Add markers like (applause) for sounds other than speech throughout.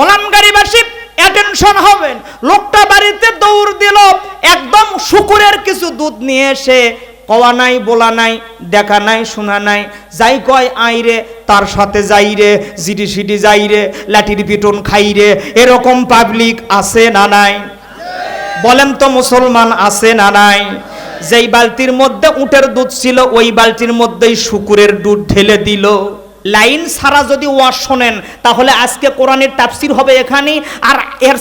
মোলামগাড়িবাসী attention হবেন। লোকটা বাড়িতে দৌড় দিল, একদম শুকুরের কিছু দুধ নিয়ে এসে কওয়া নাই, বলা নাই, দেখা নাই, শোনা নাই। যাই কয় আইরে তার সাথে যাই রে, জিডি সিডি যাই রে, লাঠির পিটন খাই রে, এরকম পাবলিক আছে না নাই? বলেন তো মুসলমান আছে না নাই? যেই বালতির মধ্যে উটের দুধ ছিল, ওই বালতির মধ্যেই শুকুরের দুধ ঢেলে দিল। লাইন ছাড়া যদি ওয়াজ শোনেন, তাহলে আজকে কোরআনের তাফসির হবে এখানে আর এর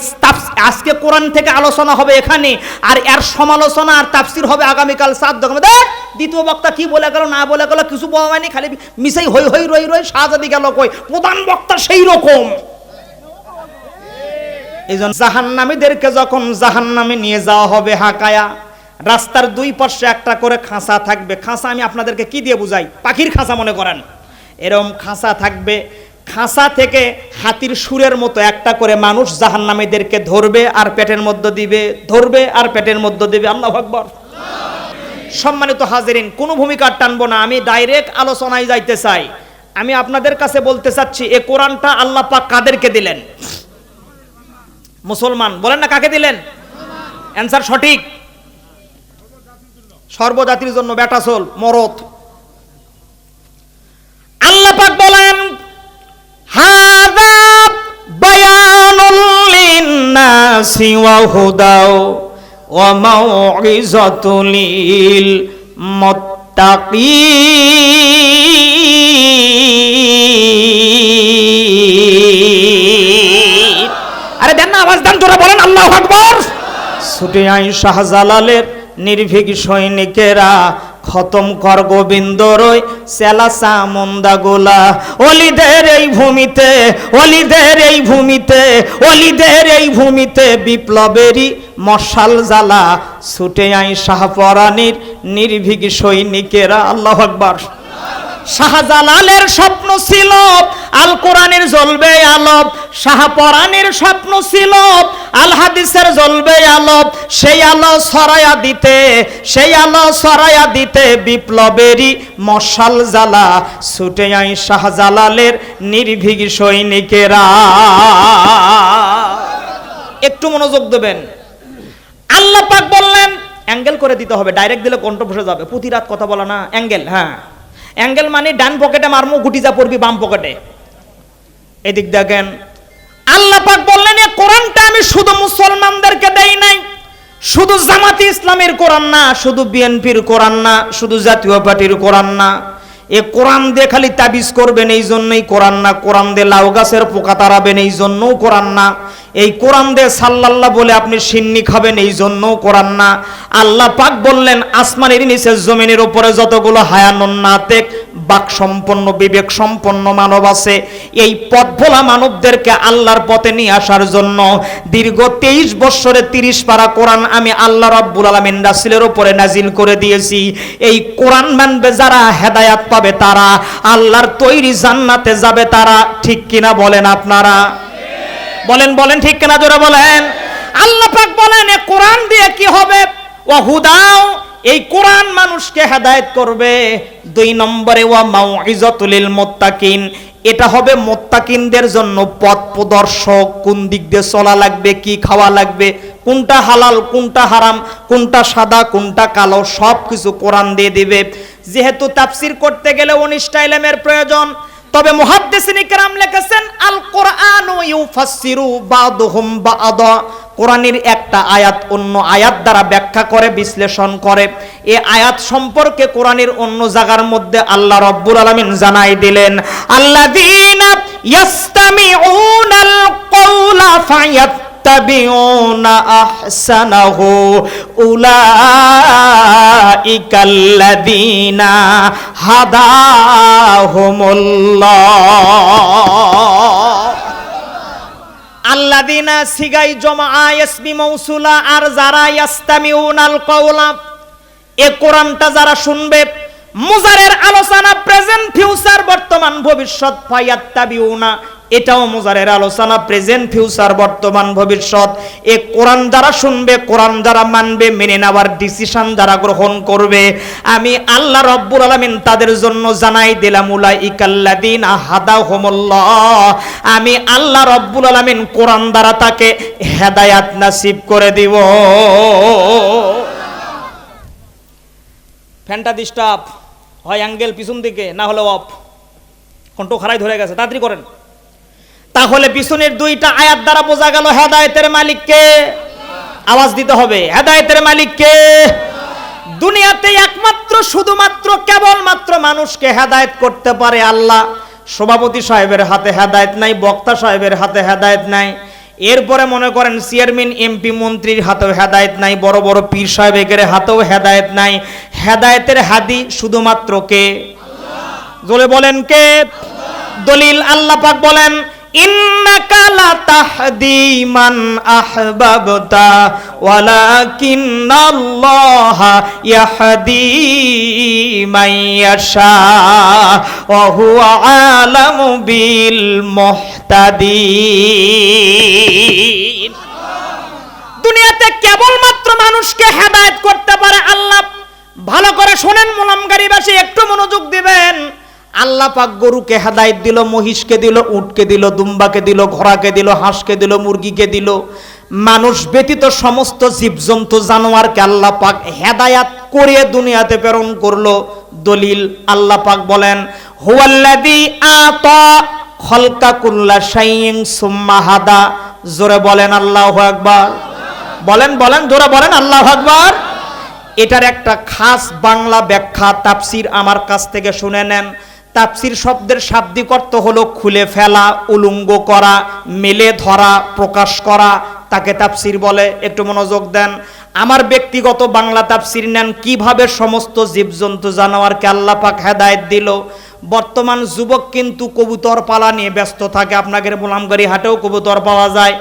আজকে কোরআন থেকে আলোচনা হবে এখানে আর এর সমালোচনা আর তাফসির হবে আগামীকাল সাত দোকান দেখ দ্বিতীয় বক্তা কি বলে গেল, না বলে গেল, কিছু বলা হয়নি, খালি মিসাই হই হই রই রই শাহজাদি গেল কই। প্রধান বক্তা সেই রকম। এই জন্য জাহান্নামীদেরকে যখন জাহান্নামে নিয়ে যাওয়া হবে হাকায়া, রাস্তার দুই পাশে একটা করে খাঁচা থাকবে। খাঁচা আমি আপনাদেরকে কি দিয়ে বুঝাই? পাখির খাঁচা মনে করেন। এরম খাঁচা থাকবে। খাঁচা থেকে হাতির সুরের মতো একটা করে মানুষ জাহান্নামীদেরকে ধরবে আর পেটের মধ্যে দিবে, ধরবে আর পেটের মধ্যে দিবে। আল্লাহ আকবর। সম্মানিত হাজিরিন, কোনো ভূমিকা টানবো না, আমি ডাইরেক্ট আলোচনায় যাইতে চাই। আমি আপনাদের কাছে বলতে চাচ্ছি, এ কোরআনটা আল্লাহ পাক কাদেরকে দিলেন? মুসলমান, বলেন না কাকে দিলেন? অ্যান্সার সঠিক। সর্বজাতির জন্য বেটাসোল মরত আল্লাহ পাক বলেন হাদা বায়ানুল লিন্নাসি ওয়া ওয়া মাউইযাতুল লিল মুত্তাকিন। আরে দেন না, আওয়াজ দেন তোরা বলেন, আল্লাহ আকবর। ছুটে আই শাহজালালের নির্ভীক সৈনিকেরা, খতম কর গোবিন্দ রই সেলা মন্দাগোলা অলিদের এই ভূমিতে, অলিদের এই ভূমিতে, অলিদের এই ভূমিতে বিপ্লবেরই মশাল জ্বালা। ছুটে আই শাহপরানির নির্ভীক সৈনিকেরা, আল্লাহ আকবর। শাহজালালের স্বপ্ন ছিল আল কোরআনের জ্বলবে আলব শাহপরানের স্বপ্ন ছিল আল হাদিসের জ্বলবে আলব সেই আলো সরায়া দিতে, সেই আলো সরায়া দিতে বিপ্লবেরই মশাল জ্বালা। ছুটে আই শাহজালালের নির্ভীক সৈনিকেরা। একটু মনোযোগ দেবেন। আল্লাহ পাক বললেন, অ্যাঙ্গেল করে দিতে হবে, ডাইরেক্ট দিলে কণ্ঠ বসে যাবে। প্রতি রাত কথা বলা না, অ্যাঙ্গেল হ্যাঁ। অ্যাঙ্গেল মানে ডান পকেটে মারমু গুটি যা পড়বি বাম পকেটে। এদিক দেখেন, আল্লাহ পাক বললেন, এ কোরআনটা আমি শুধু মুসলমানদেরকে দেই নাই। শুধু জামাতি ইসলামের কোরআন না, শুধু বিএনপির কোরআন না, শুধু জাতীয় পার্টির কোরআন না। এ কোরআন দিয়ে খালি তাবিজ করবেন এই জন্যই কোরআন না। কোরআন দিয়ে লাউ গাছের পোকা তাড়াবেন এই জন্যও কোরআন না। এই কোরআন দিয়ে সাল্লাল্লাহ বলে আপনি সিন্নি খাবেন, এই জন্যও কোরআন না। আল্লাহ পাক বললেন, আসমানের নিচে জমিনের উপরে যতগুলো হায়ানুন নাতেক বাক সম্পন্ন বিবেক সম্পন্ন মানব আছে, এই পথ ভোলা মানবদেরকে আল্লাহর পথে নিয়ে আসার জন্য দীর্ঘ তেইশ বৎসরে তিরিশ পারা কোরআন আমি আল্লাহ রব্বুল আলমিন রাসিলের উপরে নাজিল করে দিয়েছি। এই কোরআন মানবে যারা, হেদায়াত পাবে তারা, আল্লাহর তৈরি জান্নাতে যাবে তারা। ঠিক কিনা বলেন আপনারা? বলেন বলেন, ঠিক কিনা জোরে বলেন। আল্লাহ পাক বলেন কোরআন দিয়ে কি হবে? ও হুদাও, এই কোরআন মানুষকে হেদায়েত করবে। দুই নম্বরে, ওয়া মাউইজাতুল মুত্তাকিন এটা হবে মোত্তাকিনদের জন্য পথ প্রদর্শক। কোন দিক দিয়ে চলা লাগবে, কি খাওয়া লাগবে, কোনটা হালাল, কোনটা হারাম, কোনটা সাদা, কোনটা কালো সব কিছু কোরআন দিয়ে দিবে। যেহেতু তাফসির করতে গেলে উনিশটা ইলমের প্রয়োজন তবে মহাদ্দেশিনিকরাম লেখেছেন আল কোরআন ইউফাসসিরু বাদুহুম বাদা। কোরআনের একটা আয়াত অন্য আয়াত দ্বারা ব্যাখ্যা করে, বিশ্লেষণ করে। এ আয়াত সম্পর্কে কোরআনের অন্য জায়গার মধ্যে আল্লাহ রব্বুল আলামিন জানাই দিলেন, আল্লাযীনা ইয়াস্তামিউনাল কওলা আল্লাদিনা সিগাই জমা ইয়াসমি মৌসুলা আর যারা ইয়াস্তামিউনাল কওলা এ কোরআনটা যারা শুনবে, মুজারের আলোচনা প্রেজেন্ট ফিউচার বর্তমান ভবিষ্যৎ ফায়াত্তাবিউনা এটাও মোজারের আলোচনা প্রেজেন্ট ফিউচার বর্তমান, ভবিষ্যৎ। এ কোরআন দ্বারা শুনবে, কোরআন দ্বারা মানবে, মেনে নেওয়ার ডিসিশন দ্বারা গ্রহণ করবে। আমি আল্লাহ রব্বুল আলামিন তাদের জন্য জানাই দিলাম ইকাল্লাদিন আমি আল্লাহ রব্বুল আলামিন কোরআন দ্বারা তাকে হেদায়াত নাসিব করে দিব। ফ্যানটা ডিস্টার্ব হয় অ্যাঙ্গেল পিছন দিকে, না হলে অফ কণ্ঠ খারাই ধরে গেছে। তাড়াতাড়ি করেন। তাহলে পিছনের দুইটা আয়াত দ্বারা বোঝা গেল হেদায়েতের মালিককে। আওয়াজ দিতে হবে, হেদায়েতের মালিককে। দুনিয়াতে একমাত্র, শুধুমাত্র, কেবলমাত্র মানুষকে হেদায়েত করতে পারে আল্লাহ। সভাপতি সাহেবের হাতে হেদায়ত নাই, বক্তা সাহেবের হাতে হেদায়েত নাই। এরপরে মনে করেন চেয়ারম্যান, এমপি, মন্ত্রীর হাতেও হেদায়েত নাই, বড় বড় পীর সাহেবের হাতেও হেদায়েত নাই। হেদায়েতের হাদি শুধুমাত্র কে? জোরে বলেন কে? দলিল আল্লাহ পাক বলেন ইয়াহদি বিল দুনিয়াতে কেবলমাত্র মানুষকে হেদায়েত করতে পারে আল্লাহ। ভালো করে শোনেন মোলামগাড়িবাসী একটু মনোযোগ দিবেন। আল্লাহ পাক গরুকে হেদায়েত দিল, মহিষকে দিল, উটকে দিল, দুম্বাকে দিল, ঘোড়াকে দিল, হাঁসকে দিল, মুরগিকে দিল। মানুষ ব্যতীত সমস্ত জীবজন্তু, জানোয়ারকে আল্লাহ পাক হেদায়াত করে দুনিয়াতে প্রেরণ করল। দলিল আল্লাহ পাক বলেন, হুয়াল্লাযী আতা খলকা কুল্লা শাইইন সুম্মা হাদা। জোরে বলেন আল্লাহু আকবার। বলেন বলেন, জোরে বলেন আল্লাহু আকবার। এটার একটা খাস বাংলা ব্যাখ্যা, তাফসির আমার কাছ থেকে শুনে নেন। তাফসির শব্দের শাব্দিক অর্থ হলো খুলে ফেলা, উলঙ্গ করা, মেলে ধরা, প্রকাশ করা। তাকে তাপসির বলে। একটু মনোযোগ দেন। আমার ব্যক্তিগত বাংলা তাপসির নেন কীভাবে সমস্ত জীবজন্তু জানোয়ারকে আল্লাহ পাক হেদায়েত দিল। বর্তমান যুবক কিন্তু কবুতর পালা নিয়ে ব্যস্ত থাকে। আপনাদের গোলামগাড়ি হাটেও কবুতর পাওয়া যায়।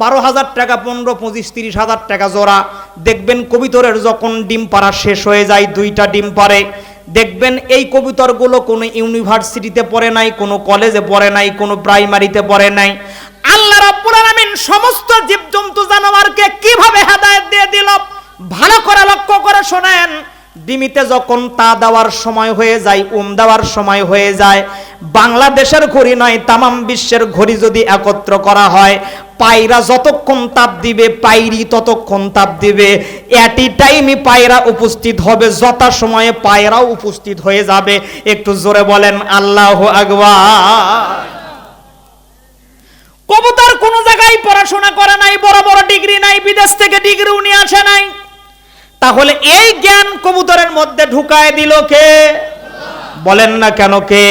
বারো হাজার টাকা, পনেরো, পঁচিশ, তিরিশ হাজার টাকা জোড়া। দেখবেন কবিতরের যখন ডিম পাড়া শেষ হয়ে যায়, দুইটা ডিম পারে দেখবেন এই কবিতরগুলো কোনো ইউনিভার্সিটিতে পড়ে নাই, কোনো কলেজে পড়ে নাই, কোনো প্রাইমারিতে পড়ে নাই। আল্লাহ রাব্বুল আলামিন সমস্ত জীবজন্তু জানোয়ারকে কীভাবে হেদায়েত দিয়ে দিল? ভালো করে লক্ষ্য করে শোনেন। ডিমিতে যখন তা দেওয়ার সময় হয়ে যায়, উম দেওয়ার সময় হয়ে যায়, বাংলাদেশের ঘড়ি নয়, তামাম বিশ্বের ঘড়ি যদি একত্র করা হয় পায়রা যতক্ষণ তাপ দিবে, পায়রি ততক্ষণ তাপ দিবে। অ্যাটি টাইমই পায়রা উপস্থিত হবে যথা সময়ে পায়রাও উপস্থিত হয়ে যাবে। একটু জোরে বলেন, আল্লাহ আকবার। কবুতর কোন জায়গায় পড়াশোনা করে নাই, বড় বড় ডিগ্রি নাই, বিদেশ থেকে ডিগ্রি উনি আসে নাই। তাহলে এই জ্ঞান কবুতরের মধ্যে ঢুকায় দিল কে? বলেন না কেন কে?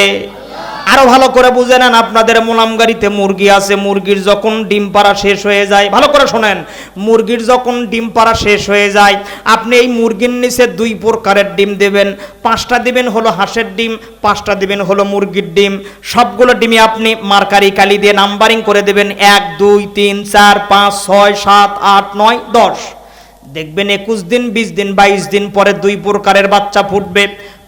আরও ভালো করে বুঝে নেন, আপনাদের মোলাম গাড়িতে মুরগি আছে, মুরগির যখন ডিম পাড়া শেষ হয়ে যায়, ভালো করে শোনেন, মুরগির যখন ডিম পাড়া শেষ হয়ে যায়, আপনি এই মুরগির নিচে দুই প্রকারের ডিম দেবেন, পাঁচটা দিবেন হলো হাঁসের ডিম, পাঁচটা দিবেন হলো মুরগির ডিম, সবগুলো ডিমে আপনি মার্কারি কালি দিয়ে নাম্বারিং করে দেবেন, এক, দুই, তিন, চার, পাঁচ, ছয়, সাত, আট, নয়, দশ। দেখবেন একুশ দিন, বিশ দিন, বাইশ দিন পরে দুই প্রকারের বাচ্চা ফুটবে,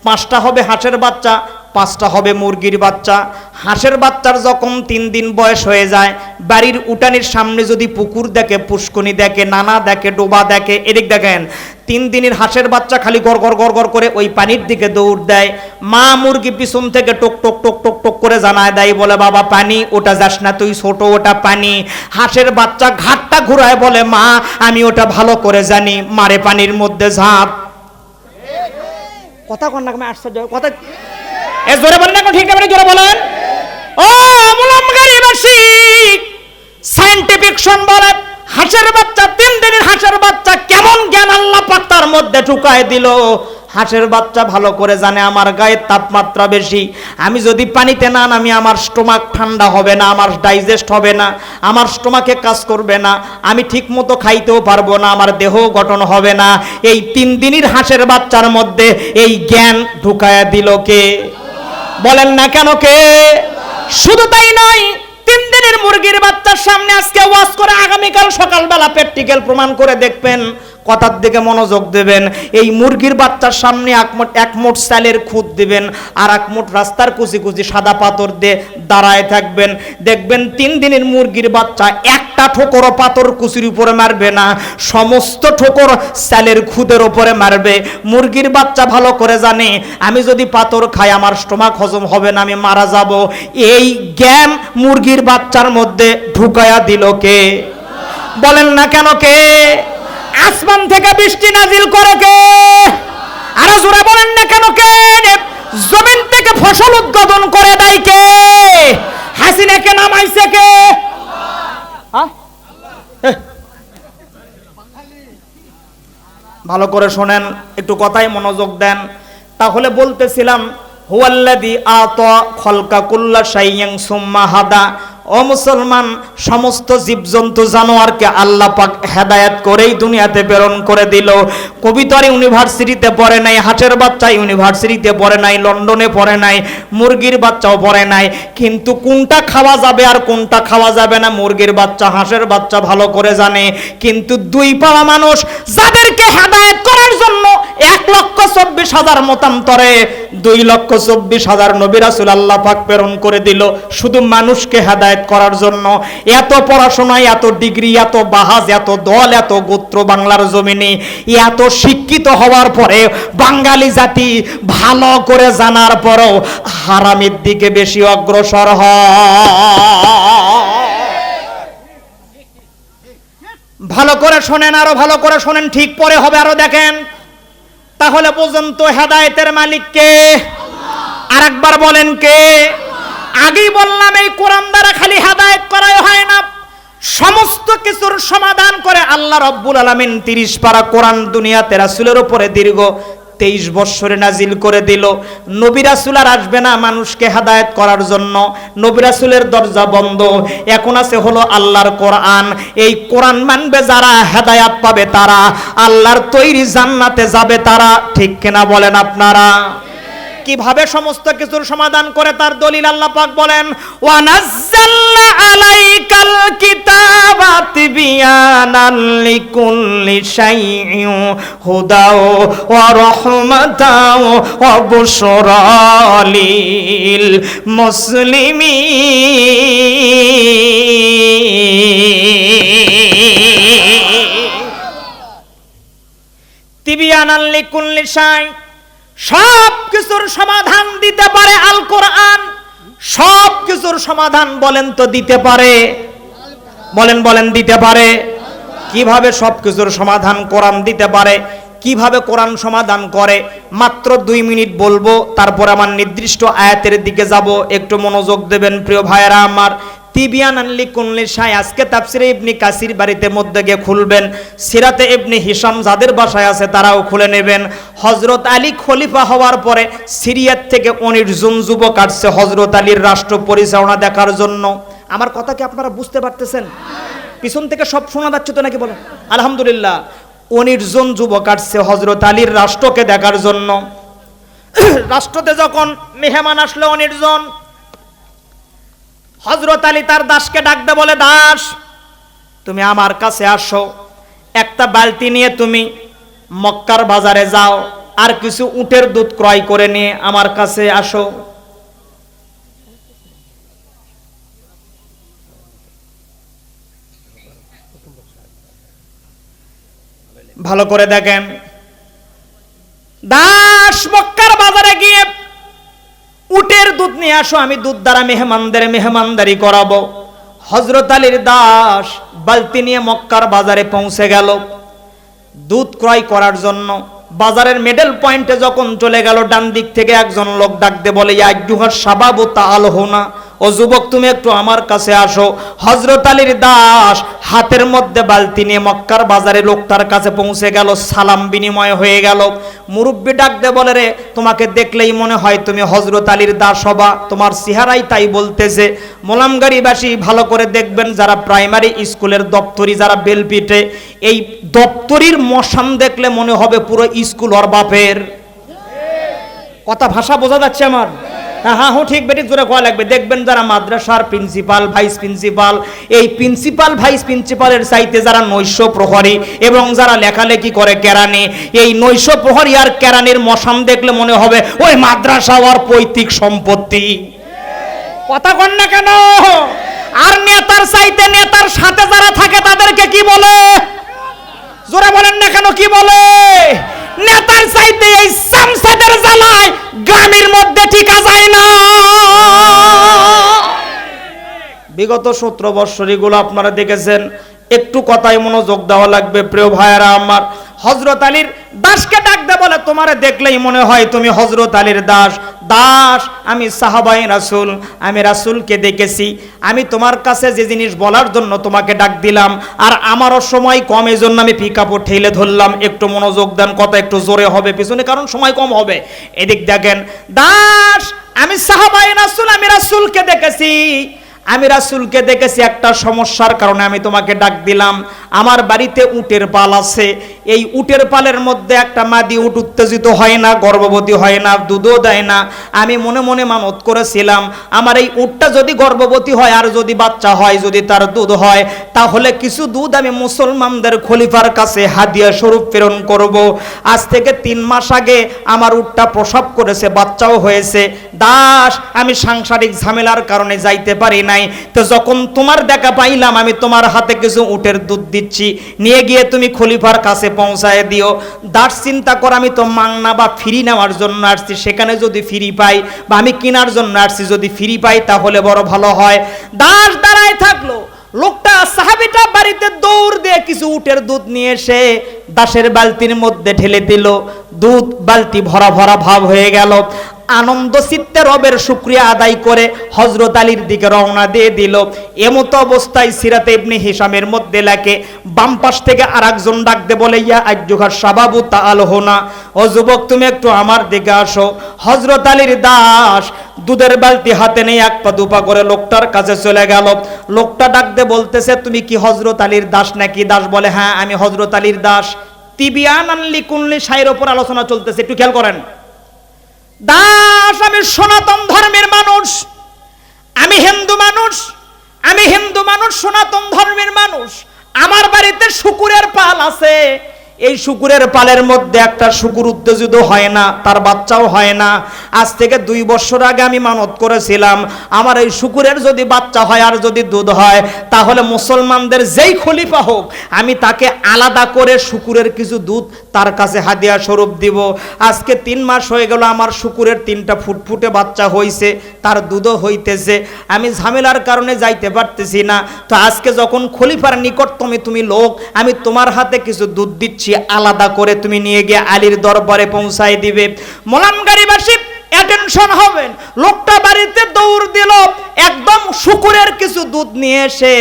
পাঁচটা হবে হাঁসের বাচ্চা পাঁচটা হবে মুরগির বাচ্চা। হাঁসের বাচ্চার যখন তিন দিন বয়স হয়ে যায়, বাড়ির উঠানের সামনে যদি পুকুর দেখে, পুষ্কনি দেখে, নানা দেখে, ডোবা দেখে, এদিক দেখেন, তিন দিনের হাঁসের বাচ্চা খালি গড় গড় গড় গড় করে ওই পানির দিকে দৌড় দেয়। মা মুরগি পিছন থেকে টক টক টক টক টক করে জানায় দেয়, বলে, বাবা, পানি, ওটা যাস না, তুই ছোট, ওটা পানি। হাঁসের বাচ্চা ঘাটটা ঘুরায় বলে, মা, আমি ওটা ভালো করে জানি, মারে পানির মধ্যে ঝাঁপ। কথা কন না আশ্চর্য কথা এ জোরে বলেন না ঠিক না জোরে বলেন। ও মুলামগারিবাসী সায়েন্টিফিক শন বলে হাঁসের বাচ্চা, তিন দিনের হাঁসের বাচ্চা কেমন জ্ঞান আল্লাহ পাক তার মধ্যে ঢুকায় দিল। হাঁসের বাচ্চা ভালো করে জানে, আমার গায়ের তাপমাত্রা বেশি। আমি যদি পানিতে না নামি, আমার স্টোমাক ঠান্ডা হবে না, আমার ডাইজেস্ট হবে না, আমার স্টোমাকে কাজ করবে না, আমি ঠিক মতো খাইতেও পারব না, আমার দেহ গঠন হবে না। এই তিন দিনের হাঁসের বাচ্চার মধ্যে এই জ্ঞান ঢুকায়া দিল কে? বলেন না কেন কে? শুধু তাই নয়, তিন দিনের মুরগির বাচ্চার সামনে আজকে ওয়াজ করে আগামীকাল সকালবেলা প্র্যাকটিক্যাল প্রমাণ করে দেখবেন। কথার দিকে মনোযোগ দেবেন। এই মুরগির বাচ্চার সামনে এক মোট এক মোট চালের খুদ দিবেন আর এক মোট রাস্তার কুচি কুচি সাদা পাথর দিয়ে দাঁড়ায় থাকবেন। দেখবেন তিন দিনের মুরগির বাচ্চা একটা ঠোকর পাথর কুচির উপরে মারবে না। সমস্ত ঠোকর স্যালের খুদের উপরে মারবে। মুরগির বাচ্চা ভালো করে জানে, আমি যদি পাথর খাই আমার স্টোমাক হজম হবে না, আমি মারা যাব। এই জ্ঞান মুরগির বাচ্চার মধ্যে ঢুকায়া দিল কে? বলেন না কেন কে? আসমান থেকে বৃষ্টি নাজিল করে কে? আরও জোরে বলেন না কেন কে? জমিন থেকে ফসল উৎপাদন করে দেয় কে? হাসিনাকে নামাইছে কে? ভালো করে শোনেন, একটু কথাই মনোযোগ দেন। তাহলে বলতেছিলাম হুয়াল্লাদি আত খলকা কুল্লা সাইয়াং সুম্মা হাদা। ও মুসলমান, সমস্ত জীবজন্তু জানোয়ারকে আল্লাহ পাক হেদায়েত করেই দুনিয়াতে প্রেরণ করে দিল। কবিতর ইউনিভার্সিটিতে পড়ে নাই, হাটের বাচ্চা ইউনিভার্সিটিতে পড়ে নাই, লন্ডনে পড়ে নাই, মুরগির বাচ্চাও পড়ে নাই। কিন্তু কোনটা খাওয়া যাবে আর কোনটা খাওয়া যাবে না, মুরগির বাচ্চা, হাঁসের বাচ্চা ভালো করে জানে। কিন্তু দুই পাওয়া মানুষ যাদেরকে হেদায়েত লক্ষ চব্বিশ হাজার মতান্তরে, দুই লক্ষ চব্বিশ হাজার নবিরাসুল আল্লাহ পাক প্রেরণ করে দিল শুধু মানুষকে হেদায়েত করার জন্য। এত এত ডিগ্রি, এত বাহাজ, এত দল, এত গোত্র বাংলার জমিনে, এত শিক্ষিত হওয়ার পরে বাঙালি জাতি ভালো করে জানার পরও হারামের দিকে বেশি অগ্রসর হয়। ভালো করে শোনেন আরও, ভালো করে শোনেন, ঠিক পরে হবে আরও দেখেন। তাহলে পর্যন্ত হেদায়েতের মালিককে আর একবার বলেন কে? আগেই বললাম, এই কোরআন দ্বারা খালি হেদায়েত করাই হয় না। সমস্ত কিছুর সমাধান করে আল্লাহ রব্বুল আলামিন তিরিশ পারা কোরআন দুনিয়াতে রাসূলের উপরে দীর্ঘ তেইশ বৎসরে নাজিল করে দিল। নবিরাসুল রাসূল আর আসবে না মানুষকে হাদায়ত করার জন্য। নবিরাসুলের দরজা বন্ধ। এখন আছে হলো আল্লাহর কোরআন। এই কোরআন মানবে যারা, হেদায়াত পাবে তারা। আল্লাহর তৈরি জান্নাতে যাবে তারা। ঠিক কিনা বলেন আপনারা? কীভাবে সমস্ত কিছুর সমাধান করে তার দলিল আল্লাহ পাক বলেন, ওয়ানাজ্জালনা আলাইকাল কিতাবা তিবিয়ানান লিকুল্লি শাইইন, হুদাও ওয়া রাহমাতাও ওয়া বুশরা লিল মুসলিমিন। তিবিয়ানান লিকুল্লি শাইইন সব কিছুর সমাধান দিতে পারে আল কোরআন সব কিছুর সমাধান বলেন তো দিতে পারে। বলেন বলেন, দিতে পারে। কীভাবে সব কিছুর সমাধান কোরআন দিতে পারে? কীভাবে কোরআন সমাধান করে? মাত্র দুই মিনিট বলব, তারপর আমার নির্দিষ্ট আয়াতের দিকে যাব। একটু মনোযোগ দেবেন প্রিয় ভাইয়েরা আমার। তিবিয়ান আনলি কুনলি সাই আজকে তাফসিরে ইবনি কাসির বাড়িতে মধ্যে গিয়ে খুলবেন। সিরাতে ইবনি হিসাম যাদের বাসায় আছে তারাও খুলে নেবেন। হজরত আলী খলিফা হওয়ার পরে সিরিয়ার থেকে অনির্জন যুবক আসছে হজরত আলীর রাষ্ট্র পরিচালনা দেখার জন্য। আমার কথা কি আপনারা বুঝতে পারতেছেন? পিছন থেকে সব শোনা যাচ্ছে তো নাকি বলেন? আলহামদুলিল্লাহ অনির্জন যুবক আসছে হজরত আলীর রাষ্ট্রকে দেখার জন্য। (clears throat) রাষ্ট্রতে যখন মেহমান আসলো অনির্জন হজরত আলী তার দাসকে ডাকতে বলে, দাস, তুমি আমার কাছে আসো। একটা বালতি নিয়ে তুমি মক্কার বাজারে যাও, আর কিছু উটের দুধ ক্রয় করে নিয়ে আমার কাছে আসো। ভালো করে দেখেন। দাস মক্কার বাজারে গিয়ে উটের দুধ নিয়ে আসো, আমি দুধ দ্বারা মেহমানদের মেহমানদারি করাবো। হজরত আলীর দাস বালতি নিয়ে মক্কার বাজারে পৌঁছে গেল। দুধ ক্রয় করার জন্য বাজারের মেডেল পয়েন্টে যখন চলে গেল ডান দিক থেকে একজন লোক ডাকতে বলে ইয়াজুহার সাবাবু তাল হোনা ও যুবক, তুমি একটু আমার কাছে আসো। হজরত আলীর দাস হাতের মধ্যে বালতি নিয়ে মক্কার বাজারে লোকটার কাছে পৌঁছে গেল, সালাম বিনিময় হয়ে গেল। মুরব্বী ডাকতে বলে, রে, তোমাকে দেখলেই মনে হয় তুমি হজরত আলীর দাস হবা। তোমার চেহারাই তাই বলতেছে। মোলামগাড়িবাসী ভালো করে দেখবেন, যারা প্রাইমারি স্কুলের দপ্তরি, যারা বেলপিটে এই দপ্তরির মশান দেখলে মনে হবে পুরো স্কুল ওর বাপের। কথা, ভাষা বোঝা যাচ্ছে আমার? হ্যাঁ হ্যাঁ হ্যাঁ ঠিক বেঠিক জোরে কোয়া লাগবে? দেখবেন যারা মাদ্রাসার প্রিন্সিপাল ভাইস প্রিন্সিপাল এই প্রিন্সিপাল ভাইস প্রিন্সিপালের চাইতে যারা নৈশ প্রহরী এবং যারা লেখালেখি করে কেরানি, এই নৈশ প্রহরী আর কেরানির মশাম দেখলে মনে হবে, ওই মাদ্রাসা আর পৈতৃক সম্পত্তি। কথা কন না কেন? আর নেতার চাইতে নেতার সাথে যারা থাকে তাদেরকে কি বলে? জোরে বলেন না কেন, কি বলে? নেতার চাইতে এই সামসাদের জ্বালায় গ্রামের মধ্যে ঠিকা যায় না। বিগত সতেরো বৎসর এগুলো আপনারা দেখেছেন। একটু কথায় মনোযোগ দেওয়া লাগবে প্রিয় ভাইয়েরা আমার। হজরত আলীর দাসকে ডাকতে বলে, তোমারে দেখলেই মনে হয় তুমি হজরত আলীর দাস। দাস, আমি সাহাবাই রাসুল, আমি রাসুলকে দেখেছি। আমি তোমার কাছে যে জিনিস বলার জন্য তোমাকে ডাক দিলাম, আর আমারও সময় কম এই জন্য আমি পিক আপ ঠেলে ধরলাম। একটু মনোযোগ দেন, কথা একটু জোরে হবে, পিছনে কারণ সময় কম হবে। এদিক দেখেন, দাস, আমি সাহাবাই রাসুল, আমি রাসুলকে দেখেছি। আমি রাসুলকে দেখেছি একটা সমস্যার কারণে আমি তোমাকে ডাক দিলাম। আমার বাড়িতে উটের পাল আছে এই উটের পালের মধ্যে একটা মাদি উট উত্তেজিত হয় না, গর্ভবতী হয় না, দুধও দেয় না। আমি মনে মনে মানত করেছিলাম, আমার এই উটটা যদি গর্ভবতী হয় আর যদি বাচ্চা হয়, যদি তার দুধ হয়, তাহলে কিছু দুধ আমি মুসলমানদের খলিফার কাছে হাদিয়া স্বরূপ প্রেরণ করব। আজ থেকে তিন মাস আগে আমার উটটা প্রসব করেছে, বাচ্চাও হয়েছে। দাস, আমি সাংসারিক ঝামেলার কারণে যাইতে পারি নাই। তো যখন তোমার দেখা পাইলাম, আমি তোমার হাতে কিছু উটের দুধ দিচ্ছি। নিয়ে গিয়ে তুমি খলিফার কাছে পৌঁছায় দিও। দাস চিন্তা কর, আমি তো মাংনা বা ফ্রি নেওয়ার জন্য আসছি, সেখানে যদি ফিরি পাই বা আমি কেনার জন্য আসছি, যদি ফ্রি পাই তাহলে বড় ভালো হয়। দাস দাঁড়ায় থাকল। লোকটা সাহাবিটা বাড়িতে দৌড় দিয়ে কিছু উটের দুধ নিয়ে এসে দাসের বালতির মধ্যে ঢেলে দিল। দুধ বালতি ভরা ভরা ভাব হয়ে গেল। আনন্দ চিত্তে রবের শুক্রিয়া আদায় করে হজরত আলীর দিকে রওনা দিয়ে দিল। এমতো অবস্থায় সিরাতে ইবনে হিসামের মধ্যে লাগে বাম পাশ থেকে আর একজন ডাকতে বলে, ইয়া আজ্জুহার সাবাবু তা আলহোনা ও যুবক, তুমি একটু আমার দিকে আসো। হজরত আলীর দাস দুধের বালতি হাতে নিয়ে এক পা দুপা করে লোকটার কাছে চলে গেল। লোকটা ডাকতে বলতেছে, তুমি কি হজরত আলীর দাস নাকি? দাস বলে হ্যাঁ আমি হজরত আলীর দাস। তিবিয়ান আনলি কুনলি সাইয়ের ওপর আলোচনা চলতেছে, একটু খেয়াল করেন। দাস, আমি সনাতন ধর্মের মানুষ। আমি হিন্দু মানুষ। আমি হিন্দু মানুষ, সনাতন ধর্মের মানুষ। আমার বাড়িতে শুকুরের পাল আছে। এই শুকুরের পালের মধ্যে একটা শুকুর উত্তেজিত হয় না, তার বাচ্চাও হয় না। আজ থেকে দুই বছর আগে আমি মানত করেছিলাম, আমার এই শুকুরের যদি বাচ্চা হয় আর যদি দুধ হয়, তাহলে মুসলমানদের যেই খলিফা হোক, আমি তাকে আলাদা করে শুকুরের কিছু দুধ তার কাছে হাদিয়া স্বরূপ দিব। আজকে তিন মাস হয়ে গেল আমার শুকুরের তিনটা ফুটফুটে বাচ্চা হইছে, তার দুধও হইতেছে। আমি ঝামেলার কারণে যাইতে পারতেছি না। তো আজকে যখন খলিফার নিকটতমে তুমি লোক, আমি তোমার হাতে কিছু দুধ দিচ্ছি। আলাদা করে তুমি নিয়ে গিয়ে আলীর দরবারে পৌঁছায় দিবে। মোলামগাড়িবাসী অ্যাটেনশন হবেন। লোকটা বাড়িতে দৌড় দিল, একদম শুকুরের কিছু দুধ নিয়ে এসে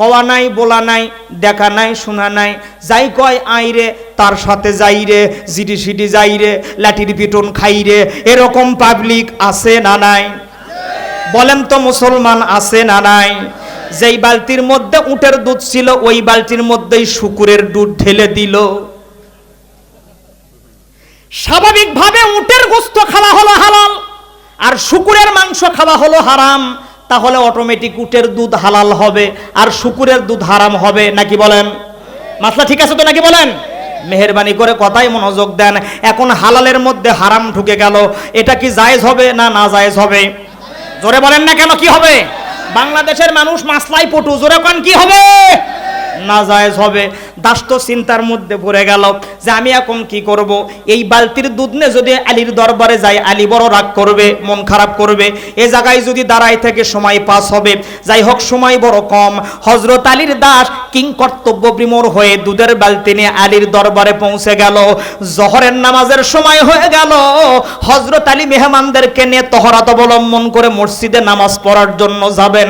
কওয়া নাই, বলা নাই, দেখা নাই, শোনা নাই। যাই কয় আই রে, তার সাথে যাই রে জিডি সিডি যাই রে, লাঠির পিটন খাই রে, এরকম পাবলিক আছে না নাই? বলেন তো মুসলমান আছে না নাই? যেই বালতির মধ্যে উটের দুধ ছিল, ওই বালতির মধ্যেই শুকুরের দুধ ঢেলে দিল। স্বাভাবিকভাবে উটের গোস্ত খাওয়া হলো হালাল, আর শুকুরের মাংস খাওয়া হলো হারাম, তাহলে অটোমেটিক উটের দুধ হালাল হবে, আর শুকুরের দুধ হারাম হবে, নাকি বলেন? মাসলা ঠিক আছে তো নাকি বলেন? মেহরবানি করে কথাই মনোযোগ দেন, এখন হালালের মধ্যে হারাম ঢুকে গেল, এটা কি জায়েজ হবে না না জায়েজ হবে? জোরে বলেন না কেন, কি হবে? বাংলাদেশের মানুষ মাসলাই পটু, জোরে কোন, কি হবে? না জায়েজ হবে। দাস তো চিন্তার মধ্যে পড়ে গেল যে আমি এখন কি করব? এই বালতির দুধ নে যদি আলীর দরবারে যাই আলী বড় রাগ করবে, মন খারাপ করবে। এ জায়গায় যদি দাঁড়াই থেকে সময় পাস হবে, যাই হোক সময় বড় কম। হজরত আলীর দাস কিং কর্তব্য বিমোর হয়ে দুধের বালতি নিয়ে আলীর দরবারে পৌঁছে গেল। জহরের নামাজের সময় হয়ে গেল। হজরত আলী মেহমানদেরকে নিয়ে তহরাত অবলম্বন করে মসজিদে নামাজ পড়ার জন্য যাবেন।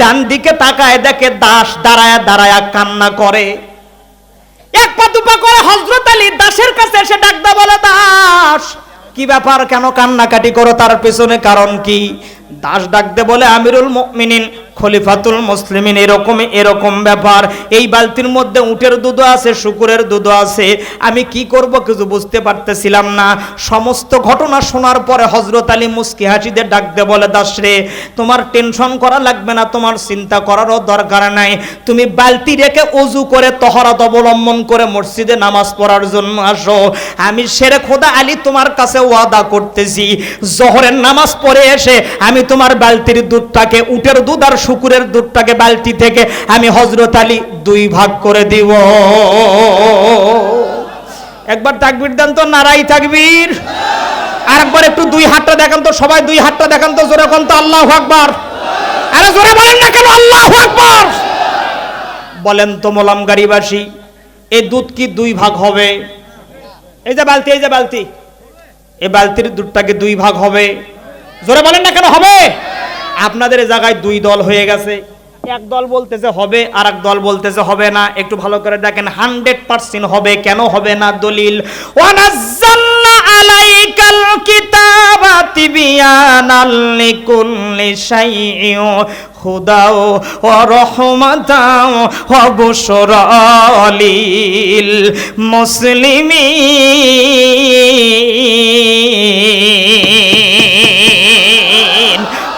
ডান দিকে তাকায় দেখে দাস দাঁড়ায় দাঁড়ায় কান্না করে। এক পা দুপা করে হজরত আলী দাসের কাছে এসে ডাকদা বলে, দাস, কি ব্যাপার? কেন কান্নাকাটি করো? তার পেছনে কারণ কি? দাস ডাকতে বলে, আমিরুল মুমিনিন খলিফাতুল মুসলিমিন, এরকম এরকম ব্যাপার। এই বালতির মধ্যে উটের দুধ আছে, শুকুরের দুধ আছে। আমি কি করব কিছু বুঝতে পারতেছিলাম না। সমস্ত ঘটনা শোনার পরে হজরত আলী মুস্কি হাসিদের ডাক দে বলে দাসরে তোমার টেনশন করা লাগবে না, তোমার চিন্তা করারও দরকার নাই। তুমি বালতি রেখে অজু করে তহরাত অবলম্বন করে মসজিদে নামাজ পড়ার জন্য আসো। আমি সেরে খোদা আলী তোমার কাছে ওয়াদা করতেছি। জহরের নামাজ পড়ে এসে আমি তোমার বালতির দুধটাকে, উটের দুধ আর শুকুরের দুধটাকে বালতি থেকে আমি হজরত আলী দুই ভাগ করে দিব। একবার তাকবির দেন তো, নারাই তাকবীর। আর একবার একটু দুই হাতটা দেখান তো, সবাই দুই হাতটা দেখান তো, জোরে কোন তো, আল্লাহ আকবার। আরে জোরে বলেন না কেন, আল্লাহ আকবার। বলেন তো মোলাম গাড়িবাসী এই দুধ কি দুই ভাগ হবে? এই যে বালতি, এই যে বালতি। এই বালতির দুধটাকে দুই ভাগ হবে। জোরে বলেন না কেন, হবে? আপনাদের জায়গায় দুই দল হয়ে গেছে। এক দল বলতেছে হবে আর এক দল বলতেছে হবে না। একটু ভালো করে দেখেন, হান্ড্রেড পার্সেন্ট হবে, কেন হবে না দলিল? আলাইকাল হুদাও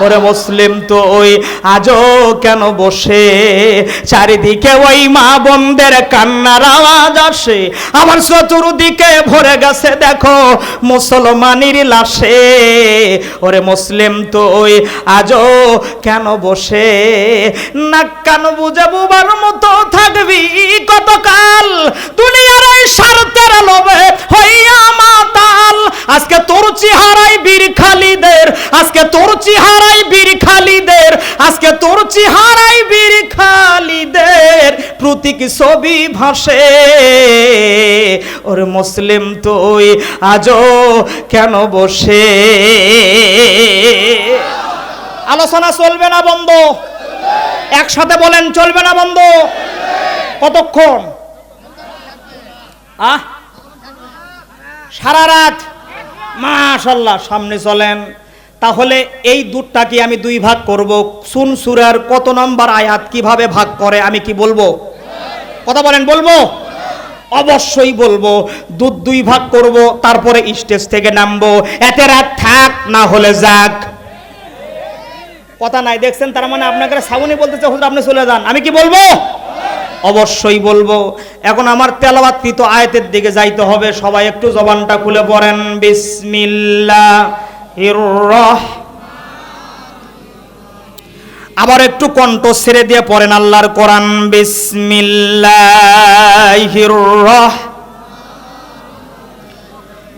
ওরে মুসলিম, তো ওই আজও কেন বসে? চারিদিকে ওই মা বোনদের কান্নার আওয়াজ আসে। আমার চতুর্দিকে ভরে গেছে, দেখো, মুসলমানির লাশে। ওরে মুসলিম, তো ওই আজও কেন বসে? নাক কান বুঝে বুবার মতো থাকবি কতকাল? দুনিয়ার এই স্বার্থের লোভে হইয়া মাতাল আজকে তোর চেহারাই বীর খালিদের, আজকে তোর চেহারাই বীর খালিদের, আজকে তোর চেহারাই বীর খালিদের। প্রতীক ছবি ভাসে, ওর মুসলিম তুই আজও কেন বসে? আলোচনা চলবে না বন্ধ। একসাথে বলেন, চলবে না বন্ধ? কতক্ষণ? আহ? সারা রাত মাশাল্লাহ সামনে চলেন। তাহলে এই দুধটাকে আমি দুই ভাগ করব। সুন সুরার কত নম্বর আয়াত কীভাবে ভাগ করে, আমি কি বলব? কথা বলেন, বলব? অবশ্যই বলব। দুধ দুই ভাগ করব, তারপরে স্টেজ থেকে নামবো। এতে রাত থাক, না হলে যাক। কথা নাই, দেখছেন? তার মানে আপনাকে সাউনি বলতেছে, হুজুর, আপনি চলে যান। আমি কি বলব? অবশ্যই বলব। এখন আমার তেলাবাতকৃত আয়তের দিকে যাইতে হবে। সবাই একটু জবানটা খুলে পড়েন। বিসমিল্লাহ আবার একটু কণ্ঠ ছেড়ে দিয়ে পড়েন আল্লাহর কোরআন। বিসমিল্লাহির রহ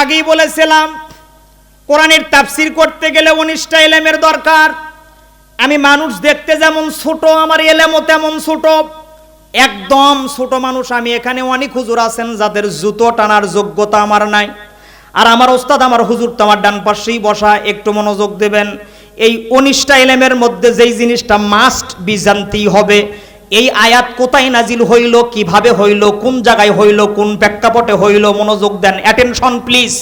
আগেই বলেছিলাম, কোরআনের তাফসির করতে গেলে উনিশটা এলেমের দরকার। আমি মানুষ দেখতে যেমন ছোট, আমার এলেমও তেমন ছোট। একদম ছোট মানুষ আমি, এখানে অনেক হুজুর আছেন যাদের জুতো টানার যোগ্যতা আমার নাই। আর আমার ওস্তাদ, আমার হুজুর তো আমার ডান পাশেই বসা, একটু মনোযোগ দেবেন। এই উনিশটা এলেমের মধ্যে যেই জিনিসটা মাস্ট বি জানতেই হবে এই আয়াত কোথায় নাজিল হইল, কীভাবে হইল, কোন জায়গায় হইল, কোন প্রেক্ষাপটে হইল, মনোযোগ দেন। অ্যাটেনশন প্লিজ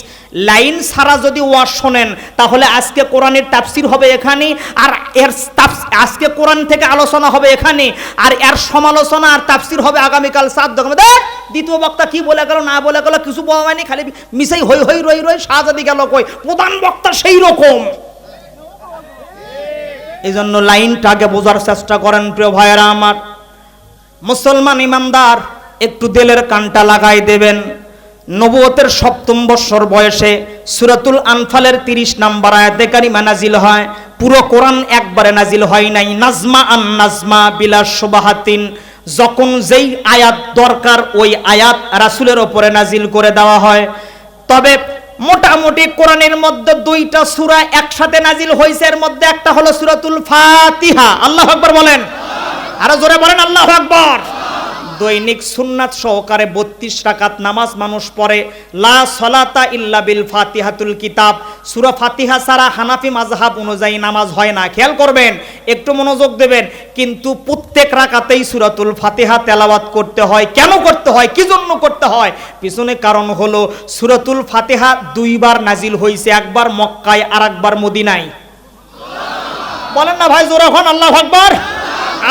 লাইন ছাড়া যদি ওয়াজ শোনেন, তাহলে আজকে কোরআনের তাফসির হবে এখানে, আর এর আজকে কোরআন থেকে আলোচনা হবে এখানে, আর এর সমালোচনা আর তাফসির হবে আগামীকাল সাত দেখ, দ্বিতীয় বক্তা কি বলে গেল, না বলে গেল, কিছু বলা হয়নি, খালি মিসাই হই হই, রই রই, সাজাদি গেল কই। প্রধান বক্তা সেই রকম। এই জন্য লাইনটাকে বোঝার চেষ্টা করেন, প্রিয় ভাইয়েরা আমার। মুসলমান ইমানদার একটু দিলের কানটা লাগাই দেবেন। নবুয়তের সপ্তম বৎসর বয়সে সুরাতুল আনফালের তিরিশ নাম্বার আয়াতে কারিমা নাজিল হয়। পুরো কোরআন একবারে নাজিল হয় নাই। নাজমা আন নাজমা বিলাস সুবাহাতিন যখন যেই আয়াত দরকার, ওই আয়াত রাসূলের ওপরে নাজিল করে দেওয়া হয়। তবে মোটামুটি কোরআনের মধ্যে দুইটা সূরা একসাথে নাজিল হয়েছে এর মধ্যে একটা হলো সূরাতুল ফাতিহা। আল্লাহ আকবার বলেন। আরও জোরে বলেন, আল্লাহ আকবার! দৈনিক সুন্নাত সহকারে বত্রিশ রাকাত নামাজ মানুষ পড়ে। লা সলাতা ইল্লা বিল ফাতিহাতুল কিতাব। সুরা ফাতিহা সারা হানাফি মাযহাব অনুযায়ী নামাজ হয় না। খেয়াল করবেন, একটু মনোযোগ দেবেন, কিন্তু প্রত্যেক রাকাতেই সুরাতুল ফাতিহা তেলাওয়াত করতে হয়। কেন করতে হয়? কি জন্য করতে হয়? পিছনে কারণ হলো, সুরাতুল ফাতিহা দুইবার নাজিল হয়েছে একবার মক্কায় আর একবার মদিনায়। বলেন না ভাই, জোর এখন আল্লাহ আকবার!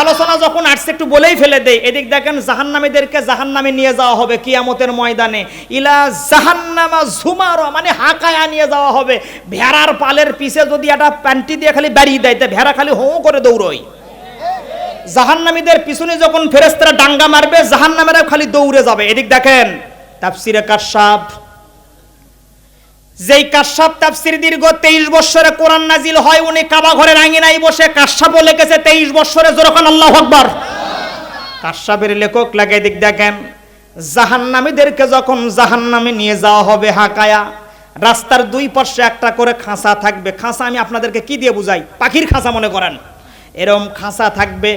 আলোচনা যখন আসছে, একটু বলেই ফেলে দেয় এদিক দেখেন, জাহান্নামীদেরকে জাহান্নামে নিয়ে যাওয়া হবে কিয়ামতের ময়দানে। ইলা জাহান্নামা ঝুমার মানে হাঁকায়া নিয়ে যাওয়া হবে। ভেড়ার পালের পিছে যদি একটা প্যান্টি দিয়ে খালি বেরিয়ে দেয়, তা ভেড়া খালি হোঁ করে দৌড়ই জাহান্নামীদের পিছনে যখন ফেরেস্তারা ডাঙ্গা মারবে জাহান্নামেরা খালি দৌড়ে যাবে। এদিক দেখেন, তাফসিরে কাশাব যেই কাশ্যপ তাফসির দীর্ঘ তেইশ বছরে কোরআন নাজিল হয়, উনি কাবা ঘরের আঙিনায় বসে কাশ্যপও লিখেছে তেইশ বছরে যখন আল্লাহ আকবর। কাশ্যপের লেখক লাগে দিক দেখেন, জাহান্নামীদেরকে যখন জাহান্নামে নিয়ে যাওয়া হবে হাকায়া, রাস্তার দুই পাশে একটা করে খাঁচা থাকবে। খাঁচা আমি আপনাদেরকে কি দিয়ে বুঝাই? পাখির খাঁচা মনে করেন। এরম খাঁচা থাকবে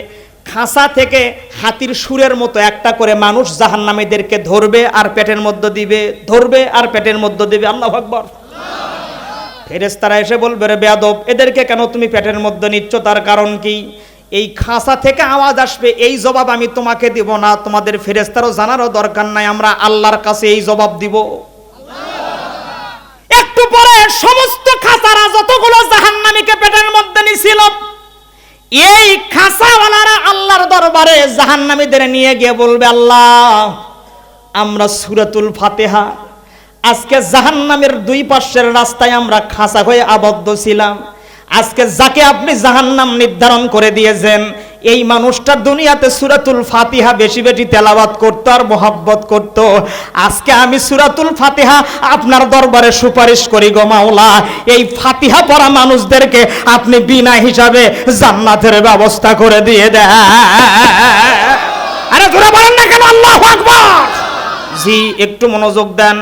খাঁচা থেকে হাতির সুরের মতো একটা করে মানুষ জাহান্নামীদেরকে ধরবে আর পেটের মধ্যে দিবে, ধরবে আর পেটের মধ্যে দিবে। আল্লাহ আকবর। ফেরেস্তারা এসে বলবে, রে বেয়াদব, এদেরকে কেন তুমি পেটের মধ্যে নিচ্ছ? তার কারণ কি? এই খাঁচা থেকে আওয়াজ আসবে, এই জবাব আমি তোমাকে দিব না। তোমাদের ফেরেস্তারও জানারও দরকার নাই, আমরা আল্লাহর কাছে এই জবাব দিব। একটু পরে সমস্ত খাঁচারা যতগুলো জাহান্নামীকে পেটের মধ্যে নিছিল এই খাঁচাওয়ালারা আল্লাহর দরবারে জাহান্নামীদের নিয়ে গিয়ে বলবে, আল্লাহ, আমরা সুরাতুল ফাতেহা, আজকে জাহান্নামের দুই পাশের রাস্তায় আমরা খাঁচা হয়ে আবদ্ধ ছিলাম। আজকে যাকে আপনি জাহান্নাম নির্ধারণ করে দিয়েছেন এই মানুষটা দুনিয়াতে সুরাতুল ফাতিহা বেশি বেশি তেলাওয়াত করতো আর মোহাব্বত করত। আজকে আমি সুরাতুল ফাতিহা আপনার দরবারে সুপারিশ করি গো মাওলা। এই ফাতিহা পড়া মানুষদেরকে আপনি বিনা হিসাবে জান্নাতের ব্যবস্থা করে দিয়ে দেয় আরে ধরে বলেন না কেন? আল্লাহ জি, একটু মনোযোগ দেন।